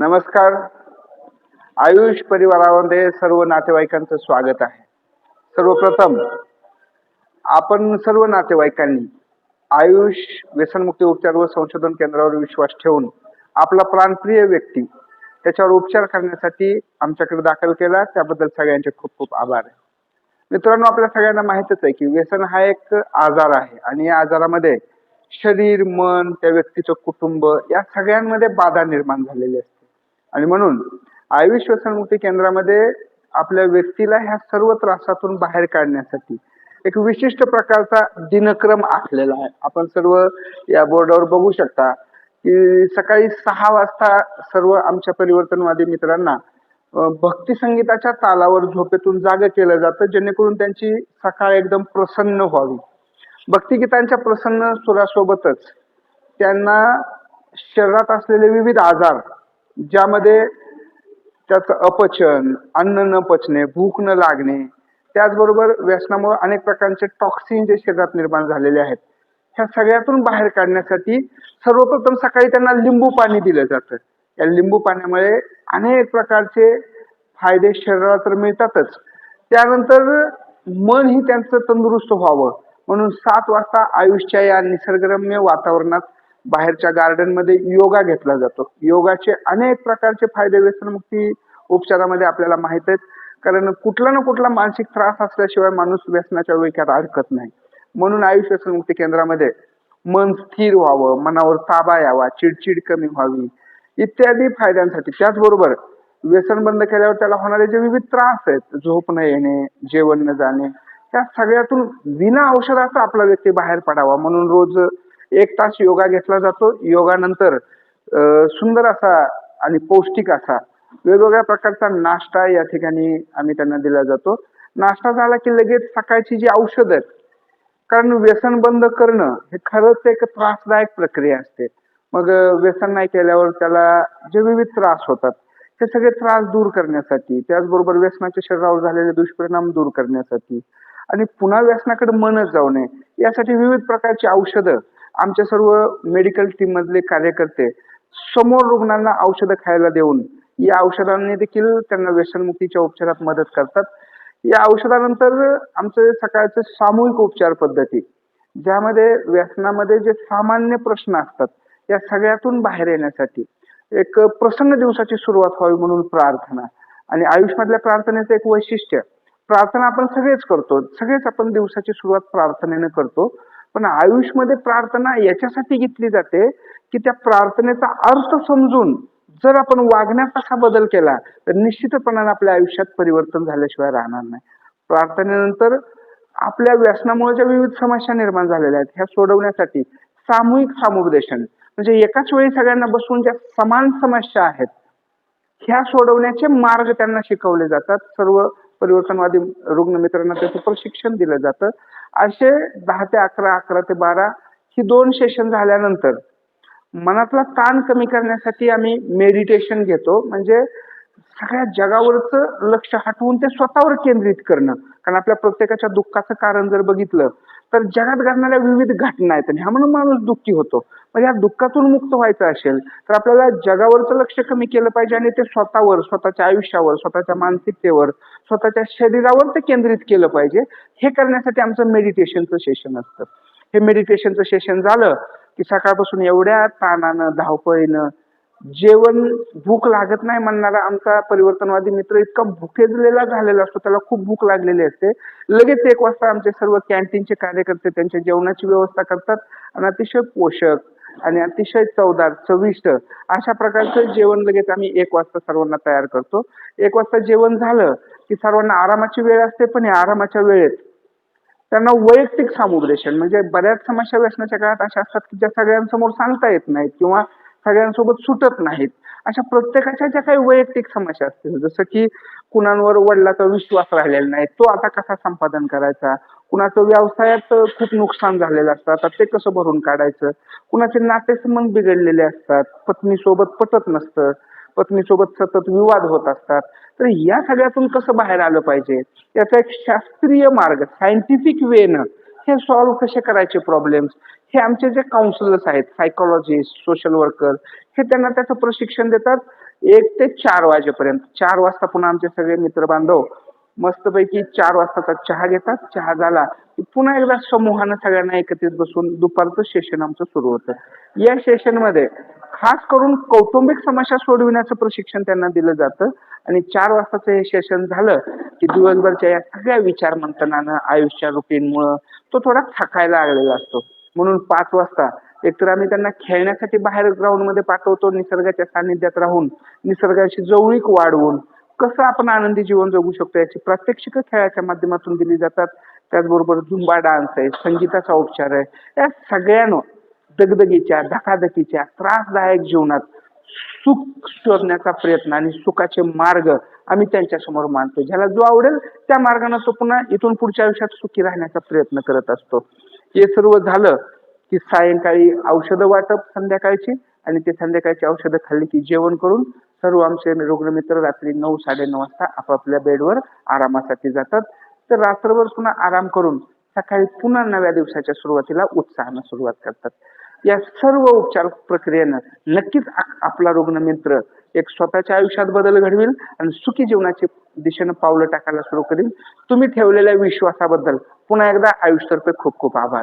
नमस्कार. आयुष परिवारामध्ये सर्व नातेवाईकांचं स्वागत आहे. सर्वप्रथम आपण सर्व नातेवाईकांनी आयुष व्यसनमुक्ती उपचार व संशोधन केंद्रावर विश्वास ठेवून आपला प्राणप्रिय व्यक्ती त्याच्यावर उपचार करण्यासाठी आमच्याकडे दाखल केला. त्याबद्दल सगळ्यांचे खूप खूप आभार आहे. मित्रांनो आपल्या सगळ्यांना माहितच आहे की व्यसन हा एक आजार आहे आणि या आजारामध्ये शरीर मन त्या व्यक्तीचं कुटुंब या सगळ्यांमध्ये बाधा निर्माण झालेली असते. आणि म्हणून आयुष व्यसनमुक्ती केंद्रामध्ये आपल्या व्यक्तीला ह्या सर्व त्रासातून बाहेर काढण्यासाठी एक विशिष्ट प्रकारचा दिनक्रम आखलेला आहे. आपण सर्व या बोर्डावर बघू शकता की सकाळी सहा वाजता सर्व आमच्या परिवर्तनवादी मित्रांना भक्ती संगीताच्या तालावर झोपेतून जाग केलं जातं जेणेकरून त्यांची सकाळ एकदम प्रसन्न व्हावी. भक्तिगीतांच्या प्रसन्न सुरासोबतच त्यांना शरीरात असलेले विविध आजार ज्यामध्ये त्याचं अपचन अन्न न पचणे भूक न लागणे त्याचबरोबर व्यसनामुळे अनेक प्रकारचे टॉक्सिन जे शरीरात निर्माण झालेले आहेत ह्या सगळ्यातून बाहेर काढण्यासाठी सर्वप्रथम सकाळी त्यांना लिंबू पाणी दिलं जातं. या लिंबू पाण्यामुळे अनेक प्रकारचे फायदे शरीराला तर मिळतातच. त्यानंतर मन ही त्यांचं तंदुरुस्त व्हावं. म्हणून सात वाजता आयुष्याच्या या निसर्गरम्य वातावरणात बाहेरच्या गार्डनमध्ये योगा घेतला जातो. योगाचे अनेक प्रकारचे फायदे व्यसनमुक्ती उपचारामध्ये आपल्याला माहीत आहेत. कारण कुठला ना कुठला मानसिक त्रास असल्याशिवाय माणूस व्यसनाच्या विळख्यात अडकत नाही. म्हणून आयुष व्यसनमुक्ती केंद्रामध्ये मन स्थिर व्हावं मनावर ताबा यावा चिडचिड कमी व्हावी इत्यादी फायद्यांसाठी. त्याचबरोबर व्यसन बंद केल्यावर त्याला होणारे जे विविध त्रास आहेत झोप न येणे जेवण न जाणे त्या सगळ्यातून विना औषधाचा आपला व्यक्ती बाहेर पडावा. म्हणून रोज एक तास योगा घेतला जातो. योगानंतर सुंदर असा आणि पौष्टिक असा वेगवेगळ्या प्रकारचा नाश्ता या ठिकाणी आम्ही त्यांना दिला जातो. नाश्ता झाला की लगेच सकाळची जी औषधं आहेत कारण व्यसन बंद करणं हे खरंच एक त्रासदायक प्रक्रिया असते. मग व्यसन नाही केल्यावर त्याला जे विविध त्रास होतात ते सगळे त्रास दूर करण्यासाठी त्याचबरोबर व्यसनाच्या शरीरावर झालेले दुष्परिणाम दूर करण्यासाठी आणि पुन्हा व्यसनाकडे मनच जाऊ नये यासाठी विविध प्रकारची औषधं आमच्या सर्व मेडिकल टीम मधले कार्यकर्ते समोर रुग्णांना औषधं खायला देऊन या औषधांनी देखील त्यांना व्यसनमुक्तीच्या उपचारात मदत करतात. या औषधानंतर आमचं सकाळचे सामूहिक उपचार पद्धती ज्यामध्ये व्यसनामध्ये जे सामान्य प्रश्न असतात या सगळ्यातून बाहेर येण्यासाठी एक प्रसन्न दिवसाची सुरुवात व्हावी म्हणून प्रार्थना आणि आयुष्यामधल्या प्रार्थनेचं एक वैशिष्ट्य प्रार्थना आपण सगळेच करतो सगळेच आपण दिवसाची सुरुवात प्रार्थनेने करतो. पण आयुष्यमध्ये प्रार्थना याच्यासाठी घेतली जाते की त्या प्रार्थनेचा अर्थ समजून जर आपण वागण्यात तसा बदल केला तर निश्चितपणाने आपल्या आयुष्यात परिवर्तन झाल्याशिवाय राहणार नाही. प्रार्थनेनंतर आपल्या व्यसनामुळे ज्या विविध समस्या निर्माण झालेल्या आहेत ह्या सोडवण्यासाठी सामूहिक सामुपदेशन म्हणजे एकाच वेळी सगळ्यांना बसवून ज्या समान समस्या आहेत ह्या सोडवण्याचे मार्ग त्यांना शिकवले जातात. सर्व परिवर्तनवादी रुग्ण मित्रांना त्याचं प्रशिक्षण दिलं जातं. असे दहा ते अकरा अकरा ते बारा ही दोन सेशन झाल्यानंतर मनातला ताण कमी करण्यासाठी आम्ही मेडिटेशन घेतो. म्हणजे सगळ्या जगावरच लक्ष हटवून ते स्वतःवर केंद्रित करणं. कारण आपल्या प्रत्येकाच्या दुःखाचं कारण जर बघितलं तर जगात घडणाऱ्या विविध घटना आहेत आणि ह्यामुळे माणूस दुःखी होतो. मग या दुःखातून मुक्त व्हायचं असेल तर आपल्याला जगावरचं लक्ष कमी केलं पाहिजे आणि ते स्वतःवर स्वतःच्या आयुष्यावर स्वतःच्या मानसिकतेवर स्वतःच्या शरीरावर ते केंद्रित केलं पाहिजे. हे करण्यासाठी आमचं मेडिटेशनचं सेशन असतं. हे मेडिटेशनचं सेशन झालं की सकाळपासून एवढ्या ताणानं धावपळीनं जेवण भूक लागत नाही म्हणणारा आमचा परिवर्तनवादी मित्र इतका भुकेजलेला झालेला असतो त्याला खूप भूक लागलेली असते. लगेच एक वाजता आमचे सर्व कॅन्टीनचे कार्यकर्ते त्यांच्या जेवणाची व्यवस्था करतात आणि अतिशय पोषक आणि अतिशय चवदार चविष्ट अशा प्रकारचं जेवण लगेच आम्ही एक वाजता सर्वांना तयार करतो. एक वाजता जेवण झालं की सर्वांना आरामाची वेळ असते पण या आरामाच्या वेळेत त्यांना वैयक्तिक सामुपदेशन म्हणजे बऱ्याच समस्या व्यसनाच्या काळात अशा असतात की ज्या सगळ्यांसमोर सांगता येत नाहीत किंवा सगळ्यांसोबत सुटत नाहीत. अशा प्रत्येकाच्या ज्या काही वैयक्तिक समस्या असतील जसं की कुणांवर वडिलाचा विश्वास राहिलेला नाही तो आता कसा संपादन करायचा? कुणाचं व्यवसायात खूप नुकसान झालेलं असतं आता ते कसं भरून काढायचं? कुणाचे नातेसंबंध बिघडलेले असतात पत्नीसोबत पटत नसतं पत्नीसोबत सतत विवाद होत असतात. तर या सगळ्यातून कसं बाहेर आलं पाहिजे? याचा एक शास्त्रीय मार्ग सायंटिफिक वेनं हे सॉल्व्ह कसे करायचे प्रॉब्लेम्स हे आमचे जे काउन्सिलर्स आहेत सायकोलॉजिस्ट सोशल वर्कर हे त्यांना त्याचं प्रशिक्षण देतात एक ते चार वाजेपर्यंत. चार वाजता पुन्हा आमचे सगळे मित्र बांधव मस्तपैकी चार वाजताचा चहा घेतात. चहा झाला की पुन्हा एकदा समूहानं सगळ्यांना एकत्रित बसून दुपारचं सेशन आमचं सुरू होतं. या सेशनमध्ये खास करून कौटुंबिक समस्या सोडविण्याचं प्रशिक्षण त्यांना दिलं जातं आणि चार वाजताचं हे सेशन झालं की दिवसभरच्या या सगळ्या विचार मंथनानं आयुष्या रुटीनमुळं तो थोडा थकायला लागलेला असतो. म्हणून पाच वाजता एकतर आम्ही त्यांना खेळण्यासाठी बाहेर ग्राउंडमध्ये पाठवतो निसर्गाच्या सानिध्यात राहून निसर्गाशी जवळीक वाढवून कसं आपण आनंदी जीवन जगू शकतो याची प्रात्यक्षिक खेळाच्या माध्यमातून दिली जातात. त्याचबरोबर झुंबा डान्स आहे संगीताचा उपचार आहे. या सगळ्यानं दगदगीच्या धकाधकीच्या त्रासदायक जीवनात सुख शोधण्याचा प्रयत्न आणि सुखाचे मार्ग आम्ही त्यांच्यासमोर ज्याला जो आवडेल त्या मार्गाने तो पुन्हा इथून पुढच्या आयुष्यात सुखी राहण्याचा प्रयत्न करत असतो. हे सर्व झालं की सायंकाळी औषधं वाटप संध्याकाळची आणि ते संध्याकाळची औषधं खाल्ली की जेवण करून सर्व आमचे रुग्णमित्र रात्री नऊ साडे नऊ वाजता आपापल्या बेडवर आरामासाठी जातात. तर रात्रभर पुन्हा आराम करून सकाळी पुन्हा नव्या दिवसाच्या सुरुवातीला उत्साहानं सुरुवात करतात. या सर्व उपचार प्रक्रियेनं नक्कीच आपला रुग्णमित्र एक स्वतःच्या आयुष्यात बदल घडवेल आणि सुखी जीवनाची दिशेनं पावलं टाकायला सुरू करील तुम्ही ठेवलेल्या विश्वासाबद्दल पुन्हा एकदा आयुष्यतर्फे खूप खूप आभार.